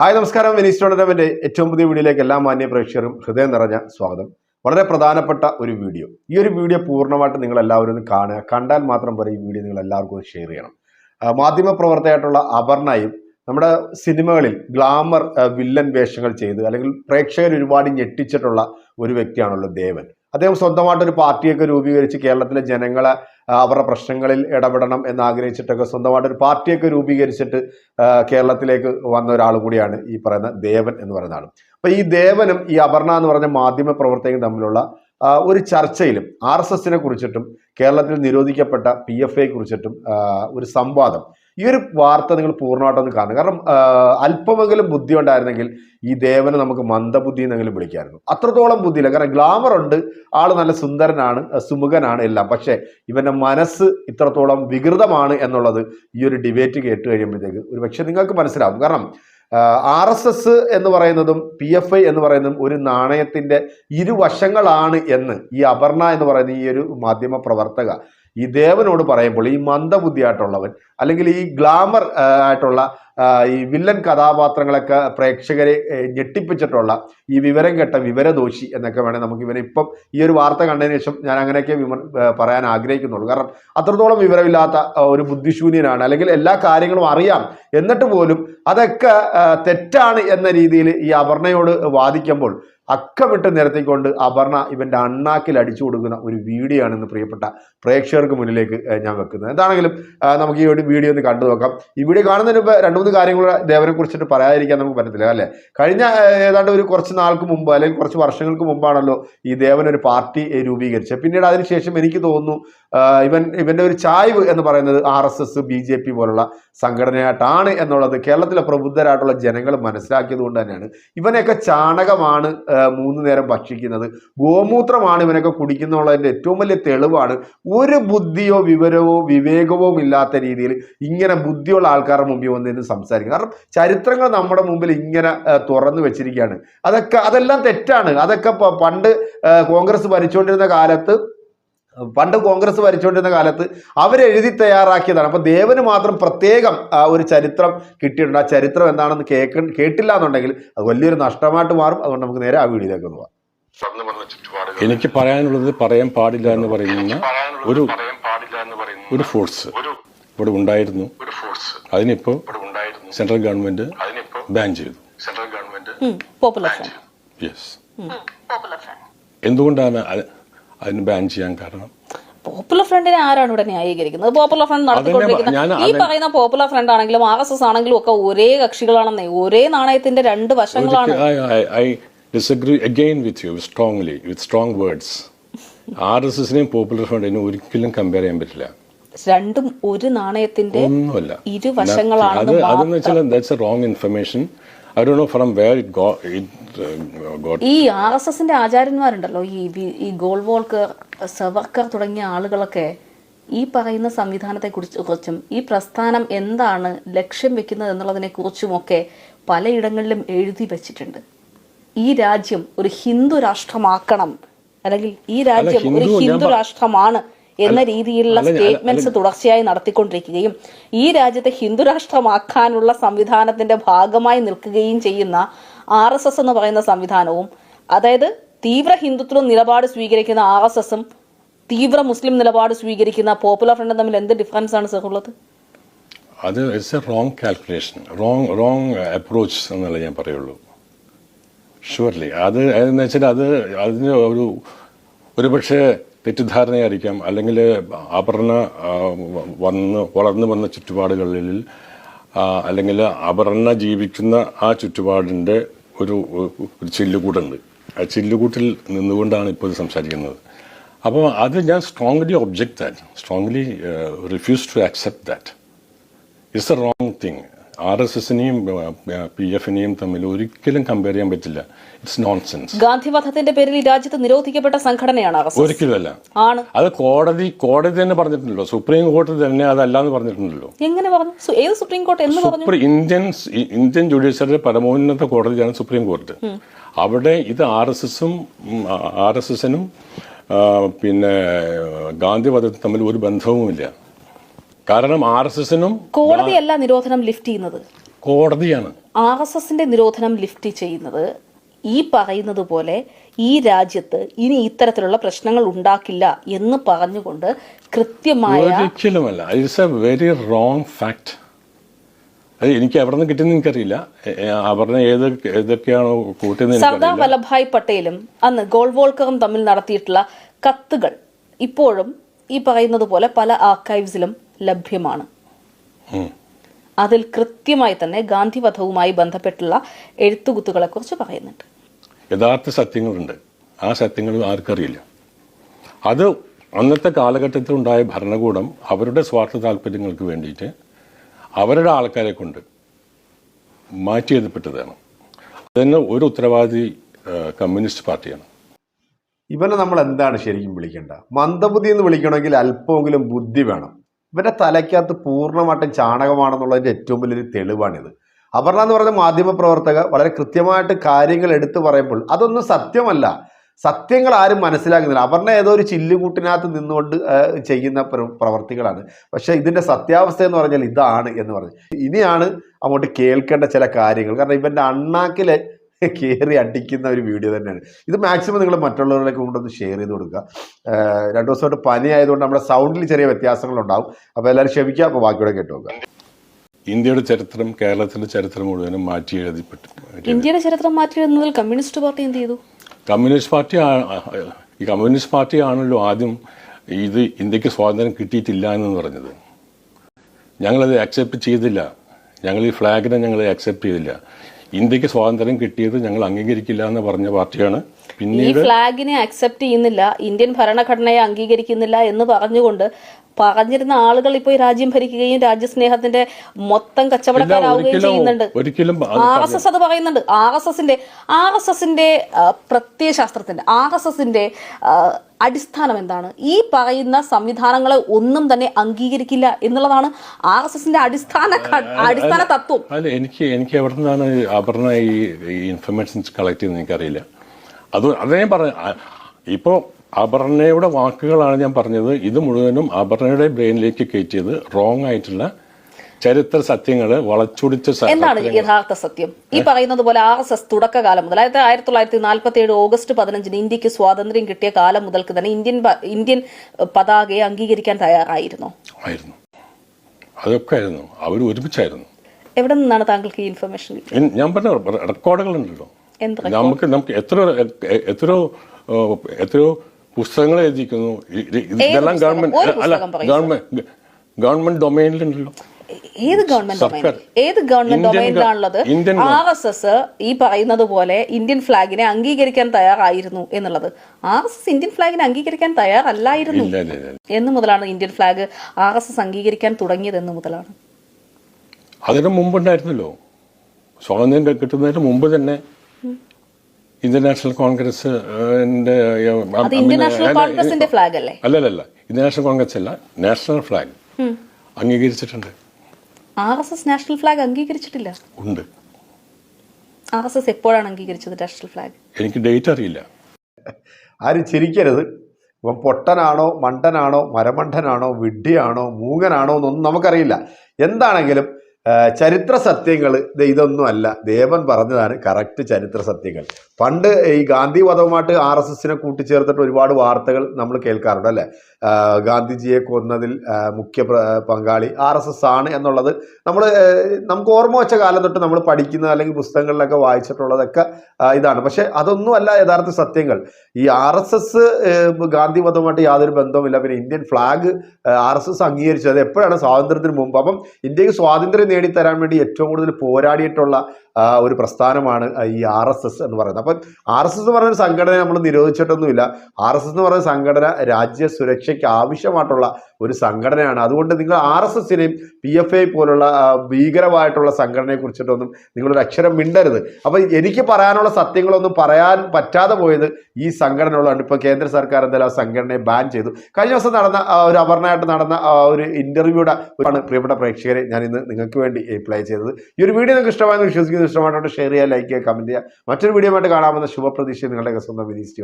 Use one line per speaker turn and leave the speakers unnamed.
Hi നമസ്കാരം. Vinees tournament ഏറ്റവും പുതിയ വീഡിയോയിലേക്ക് എല്ലാ മാന്യ പ്രേക്ഷകരും ഹൃദയം നിറഞ്ഞ സ്വാഗതം. വളരെ പ്രധാനപ്പെട്ട ഒരു വീഡിയോ. ഈ ഒരു വീഡിയോ പൂർണമായിട്ട് നിങ്ങൾ എല്ലാവരും ഒന്ന് കാണുക. കണ്ടാൽ മാത്രം പോലെ ഈ വീഡിയോ നിങ്ങൾ എല്ലാവർക്കും ഷെയർ ചെയ്യണം. മാധ്യമപ്രവർത്തകയായിട്ടുള്ള മാധ്യമ പ്രവർത്തകയായിട്ടുള്ള അപർണയും നമ്മുടെ സിനിമകളിൽ ഗ്ലാമർ വില്ലൻ വേഷങ്ങൾ ചെയ്ത് അല്ലെങ്കിൽ പ്രേക്ഷകർ ഒരുപാട് ഞെട്ടിച്ചിട്ടുള്ള ഒരു വ്യക്തിയാണല്ലോ ദേവൻ. അദ്ദേഹം സ്വന്തമായിട്ടൊരു പാർട്ടിയൊക്കെ രൂപീകരിച്ച് കേരളത്തിലെ ജനങ്ങളെ അവരുടെ പ്രശ്നങ്ങളിൽ ഇടപെടണം എന്ന് ആഗ്രഹിച്ചിട്ടൊക്കെ സ്വന്തമായിട്ടൊരു പാർട്ടിയൊക്കെ രൂപീകരിച്ചിട്ട് കേരളത്തിലേക്ക് വന്ന ഒരാൾ കൂടിയാണ് ഈ പറയുന്ന ദേവൻ എന്ന് പറയുന്ന ആൾ അപ്പൊ ഈ ദേവനും ഈ അപർണ എന്ന് പറഞ്ഞ മാധ്യമ പ്രവർത്തകരും തമ്മിലുള്ള ഒരു ചർച്ചയിലും ആർ എസ് എസിനെ കുറിച്ചിട്ടും കേരളത്തിൽ നിരോധിക്കപ്പെട്ട പി എഫ് കുറിച്ചിട്ടും ഒരു സംവാദം ഈ ഒരു വാർത്ത നിങ്ങൾ പൂർണമായിട്ടൊന്ന് കാണുക കാരണം അല്പമെങ്കിലും ബുദ്ധി ഉണ്ടായിരുന്നെങ്കിൽ ഈ ദേവനെ നമുക്ക് മന്ദബുദ്ധി എന്നെങ്കിലും വിളിക്കായിരുന്നു. അത്രത്തോളം ബുദ്ധിയില്ല. കാരണം ഗ്ലാമർ ഉണ്ട്. ആൾ നല്ല സുന്ദരനാണ് സുമുഖനാണ് എല്ലാം. പക്ഷേ ഇവന്റെ മനസ്സ് ഇത്രത്തോളം വികൃതമാണ് എന്നുള്ളത് ഈ ഒരു ഡിബേറ്റ് കേട്ട് കഴിയുമ്പോഴത്തേക്ക് ഒരു പക്ഷേ നിങ്ങൾക്ക് മനസ്സിലാവും കാരണം ആർ എസ് എസ് എന്ന് പറയുന്നതും പി എഫ് ഐ എന്ന് പറയുന്നതും ഒരു നാണയത്തിന്റെ ഇരുവശങ്ങളാണ് എന്ന് ഈ അപർണ എന്ന് പറയുന്ന ഈ ഒരു മാധ്യമ പ്രവർത്തക ഈ ദേവനോട് പറയുമ്പോൾ ഈ മന്ദബുദ്ധിയായിട്ടുള്ളവൻ അല്ലെങ്കിൽ ഈ ഗ്ലാമർ ആയിട്ടുള്ള ഈ വില്ലൻ കഥാപാത്രങ്ങളൊക്കെ പ്രേക്ഷകരെ ഞെട്ടിപ്പിച്ചിട്ടുള്ള ഈ വിവരം കെട്ട വിവരദോഷി എന്നൊക്കെ വേണേൽ നമുക്ക് ഇവനെ ഇപ്പം ഈ ഒരു വാർത്ത കണ്ടതിന് ശേഷം ഞാൻ അങ്ങനെയൊക്കെ വിമർ പറയാൻ ആഗ്രഹിക്കുന്നുള്ളൂ. കാരണം അത്രത്തോളം വിവരമില്ലാത്ത ഒരു ബുദ്ധിശൂന്യനാണ് അല്ലെങ്കിൽ എല്ലാ കാര്യങ്ങളും അറിയാം. എന്നിട്ട് പോലും അതൊക്കെ തെറ്റാണ് എന്ന രീതിയിൽ ഈ അപർണയോട് വാദിക്കുമ്പോൾ അക്കമിട്ട് നിരത്തിക്കൊണ്ട് അപർണ ഇവന്റെ അണ്ണാക്കിൽ അടിച്ചു കൊടുക്കുന്ന ഒരു വീഡിയോ ആണ് ഇന്ന് പ്രിയപ്പെട്ട പ്രേക്ഷകർക്ക് മുന്നിലേക്ക് ഞാൻ വെക്കുന്നത്. എന്താണെങ്കിലും നമുക്ക് ഈ ഒരു വീഡിയോ ഒന്ന് കണ്ടു നോക്കാം. ഈ വീഡിയോ കാണുന്നതിന് മുമ്പ് രണ്ട് മൂന്ന് കാര്യങ്ങൾ ദേവനെ കുറിച്ചിട്ട് പറയാതിരിക്കാൻ നമുക്ക് പറ്റത്തില്ല അല്ലേ? കഴിഞ്ഞ ഏതാണ്ട് ഒരു കുറച്ച് നാൾക്ക് മുമ്പ് അല്ലെങ്കിൽ കുറച്ച് വർഷങ്ങൾക്ക് മുമ്പാണല്ലോ ഈ ദേവൻ ഒരു പാർട്ടി രൂപീകരിച്ചത്. പിന്നീട് അതിനുശേഷം എനിക്ക് തോന്നുന്നു ഇവൻ ഇവന്റെ ഒരു ചായ്വ് എന്ന് പറയുന്നത് R S S B J P പോലുള്ള സംഘടനയായിട്ടാണ് എന്നുള്ളത് കേരളത്തിലെ പ്രബുദ്ധരായിട്ടുള്ള ജനങ്ങൾ മനസ്സിലാക്കിയത് കൊണ്ട് തന്നെയാണ്. ഇവനെയൊക്കെ ചാണകമാണ് മൂന്ന് നേരം ഭക്ഷിക്കുന്നത്. ഗോമൂത്രമാണ് ഇവനൊക്കെ കുടിക്കുന്നുള്ളതിന്റെ ഏറ്റവും വലിയ തെളിവാണ്. ഒരു ബുദ്ധിയോ വിവരമോ വിവേകവും ഇല്ലാത്ത രീതിയിൽ ഇങ്ങനെ ബുദ്ധിയുള്ള ആൾക്കാരുടെ മുമ്പിൽ വന്നിരുന്ന് സംസാരിക്കും. കാരണം ചരിത്രങ്ങൾ നമ്മുടെ മുമ്പിൽ ഇങ്ങനെ തുറന്നു വെച്ചിരിക്കുകയാണ്. അതൊക്കെ അതെല്ലാം തെറ്റാണ്. അതൊക്കെ പണ്ട് കോൺഗ്രസ് ഭരിച്ചുകൊണ്ടിരുന്ന കാലത്ത് പണ്ട് കോൺഗ്രസ് ഭരിച്ചുകൊണ്ടിരുന്ന കാലത്ത് അവരെഴുതി തയ്യാറാക്കിയതാണ്. അപ്പൊ ദേവന് മാത്രം പ്രത്യേകം ആ, ഒരു ചരിത്രം കിട്ടിയിട്ടുണ്ട്. ആ ചരിത്രം എന്താണെന്ന് കേൾക്ക കേട്ടില്ല എന്നുണ്ടെങ്കിൽ അത് വലിയൊരു നഷ്ടമായിട്ട് മാറും. അതുകൊണ്ട് നമുക്ക് നേരെ ആ വീഡിയോയിലേക്ക് ഒന്ന് പോവാം
എനിക്ക് പറയാനുള്ളത് പറയാൻ പാടില്ല എന്ന് പറയുന്ന ഒരു
പറയാൻ പാടില്ല എന്ന് പറയുന്ന
ഒരു ഫോഴ്സ് ഇവിടെ ഉണ്ടായിരുന്നു.
അതിനിപ്പോ
സെൻട്രൽ ഗവൺമെന്റ്
അതിനിപ്പോ
ബാൻ ചെയ്തു.
സെൻട്രൽ ഗവൺമെന്റ്
യെസ് എന്തുകൊണ്ടാണ് അതിന് ബാൻ ചെയ്യാൻ കാരണം.
പോപ്പുലർ ഫ്രണ്ടിനെ ആരാണ് ഇവിടെ ന്യായീകരിക്കുന്നത്? പോപ്പുലർ ഫ്രണ്ട് നടത്തിക്കൊണ്ടിരിക്കുന്ന ഈ പറയുന്ന പോപ്പുലർ ഫ്രണ്ട് ആണെങ്കിലും ആർ എസ് എസ് ആണെങ്കിലും ഒക്കെ ഒരേ കക്ഷികളാണെന്നേ ഒരേ നാണയത്തിന്റെ രണ്ട് വശങ്ങളാണ്.
I disagree again with you strongly with strong words R S എസിനെയും popular ഫ്രണ്ടിനെയും ഒരിക്കലും കമ്പയർ ചെയ്യാൻ പറ്റില്ല.
രണ്ടും ഒരു നാണയത്തിന്റെ
ഒന്നുമല്ല.
ഇരുവശങ്ങളാണെന്ന്
അത് അതെന്ന് വെച്ചാൽ that's a wrong information I do know from where it go it
ഈ ആർ എസ് എസിന്റെ ആചാര്യന്മാരുണ്ടല്ലോ ഈ ഗോൾ ഈ ഗോൾവോൾക്കർ സവർക്കർ തുടങ്ങിയ ആളുകളൊക്കെ ഈ പറയുന്ന സംവിധാനത്തെ കുറിച്ചും ഈ പ്രസ്ഥാനം എന്താണ് ലക്ഷ്യം വെക്കുന്നത് എന്നുള്ളതിനെ കുറിച്ചുമൊക്കെ പലയിടങ്ങളിലും എഴുതി വെച്ചിട്ടുണ്ട്. ഈ രാജ്യം ഒരു ഹിന്ദു രാഷ്ട്രമാക്കണം അല്ലെങ്കിൽ ഈ രാജ്യം ഒരു
ഹിന്ദു-
രാഷ്ട്രമാണ് എന്ന രീതിയിലുള്ള സ്റ്റേറ്റ്മെന്റ്സ് തുടർച്ചയായി നടത്തിക്കൊണ്ടിരിക്കുകയും ഈ രാജ്യത്തെ ഹിന്ദുരാഷ്ട്രമാക്കാനുള്ള സംവിധാനത്തിന്റെ ഭാഗമായി നിൽക്കുകയും ചെയ്യുന്ന ആർ എസ് എസ് എന്ന് പറയുന്ന സംവിധാനവും അതായത് തീവ്ര ഹിന്ദുത്വ നിലപാട് സ്വീകരിക്കുന്ന ആർ എസ് എസും തീവ്ര മുസ്ലിം നിലപാട് സ്വീകരിക്കുന്ന പോപ്പുലർ ഫ്രണ്ടും തമ്മിൽ എന്ത് ഡിഫറൻസ് ആണ് സർ ഉള്ളത്?
അത് it's a wrong calculation wrong wrong approach എന്നല്ല ഞാൻ പറയുള്ളൂ. ഷുവർലി അത് എന്ന് വെച്ചാൽ അത് അതിന് ഒരു ഒരുപക്ഷെ തെറ്റിദ്ധാരണയായിരിക്കാം. അല്ലെങ്കിൽ അപർണ ആ, വന്ന് വളർന്നു വന്ന ചുറ്റുപാടുകളിൽ അല്ലെങ്കിൽ അപർണ ജീവിക്കുന്ന ആ ചുറ്റുപാടിന്റെ ഒരു ഒരു ചില്ലുകൂടുണ്ട്. ആ ചില്ലുകൂട്ടിൽ നിന്നുകൊണ്ടാണ് ഇപ്പോൾ സംസാരിക്കുന്നത്. അപ്പോൾ അത് ഞാൻ strongly object that strongly refuse to accept that it's a wrong thing R S എസിനെയും P എഫിനെയും തമ്മിൽ ഒരിക്കലും കമ്പയർ ചെയ്യാൻ പറ്റില്ല. ഇറ്റ്സ് നോൺസെൻസ്
ഗാന്ധിവധത്തിന്റെ പേരിൽ ഈ രാജ്യത്ത് നിരോധിക്കപ്പെട്ട സംഘടനയാണ്
ഒരിക്കലുമല്ല.
ആണ്.
അത് കോടതി കോടതി തന്നെ പറഞ്ഞിട്ടുണ്ടല്ലോ. സുപ്രീം കോടതി തന്നെ അതല്ലാന്ന് പറഞ്ഞിട്ടുണ്ടല്ലോ.
എങ്ങനെ പറഞ്ഞു? ഏത് സുപ്രീം കോർട്ട് എന്ന് പറഞ്ഞു?
ഇന്ത്യൻ ഇന്ത്യൻ ജുഡീഷ്യറിയുടെ പരമോന്നത കോടതിയാണ് സുപ്രീം കോടതി അവിടെ ഇത് ആർ എസ് എസും ആർ എസ് എസിനും പിന്നെ ഗാന്ധിവധത്തിൽ തമ്മിൽ ഒരു ബന്ധവുമില്ല. കാരണം ആർ എസ് എസിനും
കോടതിയല്ല നിരോധനം ലിഫ്റ്റ് ചെയ്യുന്നത്.
കോടതിയാണ്.
ആർ എസ് എസിന്റെ നിരോധനം ലിഫ്റ്റ് ചെയ്യുന്നത് ഈ പറയുന്നത് പോലെ ഈ രാജ്യത്ത് ഇനി ഇത്തരത്തിലുള്ള പ്രശ്നങ്ങൾ ഉണ്ടാക്കില്ല എന്ന് പറഞ്ഞുകൊണ്ട് കൃത്യമായ
ഒരിക്കലുമല്ല. It's a very wrong fact അത് എനിക്ക് എവിടെ നിന്ന് കിട്ടിയെന്ന് എനിക്കറിയില്ല. അവരുടെ ഏത് ഏതൊക്കെയാണോ കൂട്ടുന്നത്
സർദാർ വല്ലഭായ് പട്ടേലും അന്ന് ഗോൾവോൾക്കറും തമ്മിൽ നടത്തിയിട്ടുള്ള കത്തുകൾ ഇപ്പോഴും ഈ പറയുന്നത് പോലെ പല ആർക്കൈവ്സിലും ലഭ്യമാണ്. അതിൽ കൃത്യമായി തന്നെ ഗാന്ധിവധവുമായി ബന്ധപ്പെട്ടുള്ള എഴുത്തുകുത്തുകളെ കുറിച്ച് പറയുന്നുണ്ട്.
യഥാർത്ഥ സത്യങ്ങളുണ്ട്. ആ സത്യങ്ങൾ ആർക്കറിയില്ല. അത് അന്നത്തെ കാലഘട്ടത്തിൽ ഉണ്ടായ ഭരണകൂടം അവരുടെ സ്വാർത്ഥ താല്പര്യങ്ങൾക്ക് വേണ്ടിയിട്ട് അവരുടെ ആൾക്കാരെ കൊണ്ട് മാറ്റി എഴുതപ്പെട്ടതാണ് അതിന് ഒരു ഉത്തരവാദി കമ്മ്യൂണിസ്റ്റ് പാർട്ടിയാണ്.
ഇവനെ നമ്മൾ എന്താണ് ശരിക്കും വിളിക്കേണ്ടത് മന്ദബുദ്ധി എന്ന് വിളിക്കണമെങ്കിൽ അല്പമെങ്കിലും ബുദ്ധി വേണം. ഇവന്റെ തലയ്ക്കകത്ത് പൂർണമായിട്ടും ചാണകമാണെന്നുള്ളതിന്റെ ഏറ്റവും വലിയൊരു തെളിവാണിത്. അപർണ എന്ന് പറഞ്ഞ മാധ്യമ പ്രവർത്തക വളരെ കൃത്യമായിട്ട് കാര്യങ്ങൾ എടുത്തു പറയുമ്പോൾ അതൊന്നും സത്യമല്ല. സത്യങ്ങൾ ആരും മനസ്സിലാക്കുന്നില്ല. അപർണ ഏതോ ഒരു ചില്ലുകൂട്ടിനകത്ത് നിന്നുകൊണ്ട് ചെയ്യുന്ന പ്രവർത്തികളാണ്. പക്ഷേ ഇതിന്റെ സത്യാവസ്ഥ എന്ന് പറഞ്ഞാൽ ഇതാണ് എന്ന് പറഞ്ഞു. ഇനിയാണ് അങ്ങോട്ട് കേൾക്കേണ്ട ചില കാര്യങ്ങൾ. കാരണം ഇവന്റെ അണ്ണാക്കിലെ കയറി അടിക്കുന്ന ഒരു വീഡിയോ തന്നെയാണ്. ഇത് മാക്സിമം നിങ്ങൾ മറ്റുള്ളവരിലേക്ക് കൊണ്ടൊന്ന് ഷെയർ ചെയ്ത് കൊടുക്കുക. രണ്ടു ദിവസമായിട്ട് പനി ആയതുകൊണ്ട് നമ്മുടെ സൗണ്ടിൽ ചെറിയ വ്യത്യാസങ്ങളുണ്ടാവും. അപ്പോൾ എല്ലാവരും ക്ഷമിക്കുക അപ്പോൾ ബാക്കിയോടെ കേട്ടു നോക്കുക.
ഇന്ത്യയുടെ ചരിത്രം കേരളത്തിന്റെ ചരിത്രം മുഴുവനും മാറ്റി എഴുതിപ്പെട്ടു
ഇന്ത്യയുടെ ചരിത്രം മാറ്റി എഴുതുന്നതിൽ കമ്മ്യൂണിസ്റ്റ് പാർട്ടി എന്ത് ചെയ്തു?
കമ്മ്യൂണിസ്റ്റ് പാർട്ടി ഈ കമ്മ്യൂണിസ്റ്റ് പാർട്ടി ആണല്ലോ ആദ്യം ഇത് ഇന്ത്യയ്ക്ക് സ്വാതന്ത്ര്യം കിട്ടിയിട്ടില്ല എന്ന് പറഞ്ഞത്. ഞങ്ങളത് അക്സെപ്റ്റ് ചെയ്തില്ല. ഞങ്ങൾ ഈ ഫ്ലാഗിനെ ഞങ്ങൾ അക്സെപ്റ്റ് ചെയ്തില്ല. ഇന്ത്യയ്ക്ക് സ്വാതന്ത്ര്യം കിട്ടിയത് ഞങ്ങൾ അംഗീകരിക്കില്ല എന്ന് പറഞ്ഞ പാർട്ടിയാണ്.
ഈ
പിന്നീട്
ഫ്ലാഗിനെ അക്സെപ്റ്റ് ചെയ്യുന്നില്ല ഇന്ത്യൻ ഭരണഘടനയെ അംഗീകരിക്കുന്നില്ല എന്ന് പറഞ്ഞുകൊണ്ട് പറഞ്ഞിരുന്ന ആളുകൾ ഇപ്പോൾ ഈ രാജ്യം ഭരിക്കുകയും രാജ്യസ്നേഹത്തിന്റെ മൊത്തം കച്ചവടക്കാരാവുകയും ചെയ്യുന്നുണ്ട്. ആർ എസ് എസ് അത് പറയുന്നുണ്ട്. ആർ എസ് എസിന്റെ ആർ എസ് എസിന്റെ പ്രത്യയശാസ്ത്രത്തിന്റെ ആർ എസ് എസിന്റെ അടിസ്ഥാനം എന്താണ്? ഈ പറയുന്ന സംവിധാനങ്ങളെ ഒന്നും തന്നെ അംഗീകരിക്കില്ല എന്നുള്ളതാണ് ആർ എസ് എസിന്റെ അടിസ്ഥാന അടിസ്ഥാന തത്വം.
അല്ല എനിക്ക് എനിക്ക് എവിടെ നിന്നാണ് അപർണ ഈ ഇൻഫർമേഷൻസ് കളക്ട് ചെയ്യുന്നത് എനിക്കറിയില്ല. അത് അതേ പറഞ്ഞു ഇപ്പോൾ അപർണയുടെ വാക്കുകളാണ് ഞാൻ പറഞ്ഞത്. ഇത് മുഴുവനും അപർണയുടെ ബ്രെയിനിലേക്ക് കയറ്റിയത് റോങ് ആയിട്ടുള്ള ചരിത്ര സത്യങ്ങൾ വളച്ചൊടിച്ച
എന്താണ് യഥാർത്ഥ സത്യം? ഈ പറയുന്നത് പോലെ ആർ എസ് എസ് തുടക്കകാലം മുതൽ അതായത് ആയിരത്തി തൊള്ളായിരത്തി നാൽപ്പത്തി ഏഴ് ഓഗസ്റ്റ് പതിനഞ്ചിന് ഇന്ത്യയ്ക്ക് സ്വാതന്ത്ര്യം കിട്ടിയ കാലം മുതൽക്ക് തന്നെ ഇന്ത്യൻ ഇന്ത്യൻ പതാകയെ അംഗീകരിക്കാൻ തയ്യാറായിരുന്നു.
ആയിരുന്നു. അതൊക്കെ ആയിരുന്നു അവർ ഒരുമിച്ചായിരുന്നു.
എവിടെ നിന്നാണ് താങ്കൾക്ക് ഈ ഇൻഫർമേഷൻ
ഞാൻ പറഞ്ഞ റെക്കോർഡുകൾ
ഉണ്ടല്ലോ
നമുക്ക് നമുക്ക് എത്ര എത്രയോ എത്രയോ പുസ്തകങ്ങൾ ഇ- ഇതെല്ലാം ഗവൺമെന്റ് അല്ല ഗവൺമെന്റ് ഗവൺമെന്റ് ഡൊമൈനിലുണ്ടല്ലോ.
ഏത് ഗവൺമെന്റ് ഏത് ഗവൺമെന്റ് ഡൊമൈനിലാണുള്ളത്? ആർ എസ് എസ് ഈ പറയുന്നത് പോലെ ഇന്ത്യൻ ഫ്ലാഗിനെ അംഗീകരിക്കാൻ തയ്യാറായിരുന്നു എന്നുള്ളത്. ആർ എസ് എസ് ഇന്ത്യൻ ഫ്ലാഗിനെ അംഗീകരിക്കാൻ തയ്യാറല്ലായിരുന്നു എന്ന് മുതലാണ് Indian flag R S S അംഗീകരിക്കാൻ തുടങ്ങിയത് എന്ന് മുതലാണ്.
അതിനു മുമ്പുണ്ടായിരുന്നല്ലോ. സ്വാതന്ത്ര്യം കിട്ടുന്നതിന് മുമ്പ് തന്നെ Indian national Congress
Indian national
അല്ലല്ല ഇന്റർനാഷണൽ നാഷണൽ കോൺഗ്രസ് അല്ല നാഷണൽ ഫ്ലാഗ് അംഗീകരിച്ചിട്ടുണ്ട്.
R S S national flag അംഗീകരിച്ചിട്ടില്ല?
ഉണ്ട്.
ആർ എസ് എസ് എപ്പോഴാണ് അംഗീകരിച്ചത് നാഷണൽ ഫ്ലാഗ്
എനിക്ക് ഡേറ്റ് അറിയില്ല.
ആരും ചിരിക്കരുത്. ഇപ്പം പൊട്ടനാണോ മണ്ടനാണോ മരമണ്ടനാണോ വിഡ്ഢിയാണോ മൂങ്ങനാണോ എന്നൊന്നും നമുക്കറിയില്ല. എന്താണെങ്കിലും ചരിത്ര സത്യങ്ങൾ ഇതൊന്നും അല്ല. ദേവൻ പറഞ്ഞതാണ് കറക്റ്റ് ചരിത്ര സത്യങ്ങൾ. പണ്ട് ഈ ഗാന്ധി വധവുമായിട്ട് ആർ എസ് എസിനെ കൂട്ടിച്ചേർത്തിട്ട് ഒരുപാട് വാർത്തകൾ നമ്മൾ കേൾക്കാറുണ്ട് അല്ലേ? ഗാന്ധിജിയെ കൊന്നതിൽ മുഖ്യ പങ്കാളി ആർ എസ് എസ് ആണ് എന്നുള്ളത് നമ്മൾ നമുക്ക് ഓർമ്മ വെച്ച കാലം തൊട്ട് നമ്മൾ പഠിക്കുന്ന അല്ലെങ്കിൽ പുസ്തകങ്ങളിലൊക്കെ വായിച്ചിട്ടുള്ളതൊക്കെ ഇതാണ്. പക്ഷെ അതൊന്നും അല്ല യഥാർത്ഥ സത്യങ്ങൾ. ഈ ആർ എസ് എസ് ഗാന്ധി വധവുമായിട്ട് യാതൊരു ബന്ധവുമില്ല. പിന്നെ Indian flag R S S അംഗീകരിച്ചത് എപ്പോഴാണ്? സ്വാതന്ത്ര്യത്തിന് മുമ്പ്. അപ്പം ഇന്ത്യയ്ക്ക് സ്വാതന്ത്ര്യം നേടിത്തരാൻ വേണ്ടി ഏറ്റവും കൂടുതൽ പോരാടിയിട്ടുള്ള ഒരു പ്രസ്ഥാനമാണ് ഈ ആർ എസ് എസ് എന്ന് പറയുന്നത്. അപ്പം ആർ എസ് എസ് എന്ന് പറയുന്ന സംഘടന നമ്മൾ നിരോധിച്ചിട്ടൊന്നുമില്ല. ആർ എസ് എസ് എന്ന് പറയുന്ന സംഘടന രാജ്യ സുരക്ഷയ്ക്ക് ആവശ്യമായിട്ടുള്ള ഒരു സംഘടനയാണ്. അതുകൊണ്ട് നിങ്ങൾ ആർ എസ് എസിനെയും പി എഫ് ഐ പോലുള്ള ഭീകരമായിട്ടുള്ള സംഘടനയെ കുറിച്ചിട്ടൊന്നും നിങ്ങളൊരു അക്ഷരം മിണ്ടരുത്. അപ്പം എനിക്ക് പറയാനുള്ള സത്യങ്ങളൊന്നും പറയാൻ പറ്റാതെ പോയത് ഈ സംഘടനകളാണ് ഇപ്പോൾ കേന്ദ്ര സർക്കാർ എന്തായാലും ആ സംഘടനയെ ബാൻ ചെയ്തു. കഴിഞ്ഞ ദിവസം നടന്ന ഒരു അവർണായിട്ട് നടന്ന ഒരു ഇന്റർവ്യൂടെ ആണ് പ്രിയപ്പെട്ട പ്രേക്ഷകരെ ഞാൻ ഇന്ന് നിങ്ങൾക്ക് വേണ്ടി പ്ലേ ചെയ്തത്. ഈ ഒരു വീഡിയോ നിങ്ങൾക്ക് ഇഷ്ടമായെന്ന് വിശ്വസിക്കുന്നു. ഇഷ്ടമായിട്ടുണ്ട് ഷെയർ ചെയ്യുക ലൈക്ക് ചെയ്യുക കമന്റ് ചെയ്യുക. മറ്റൊരു വീഡിയോ ആയിട്ട് കാണാമെന്ന ശുഭപ്രതീക്ഷ. നിങ്ങളുടെ സ്വന്തം വിനീസ് ടി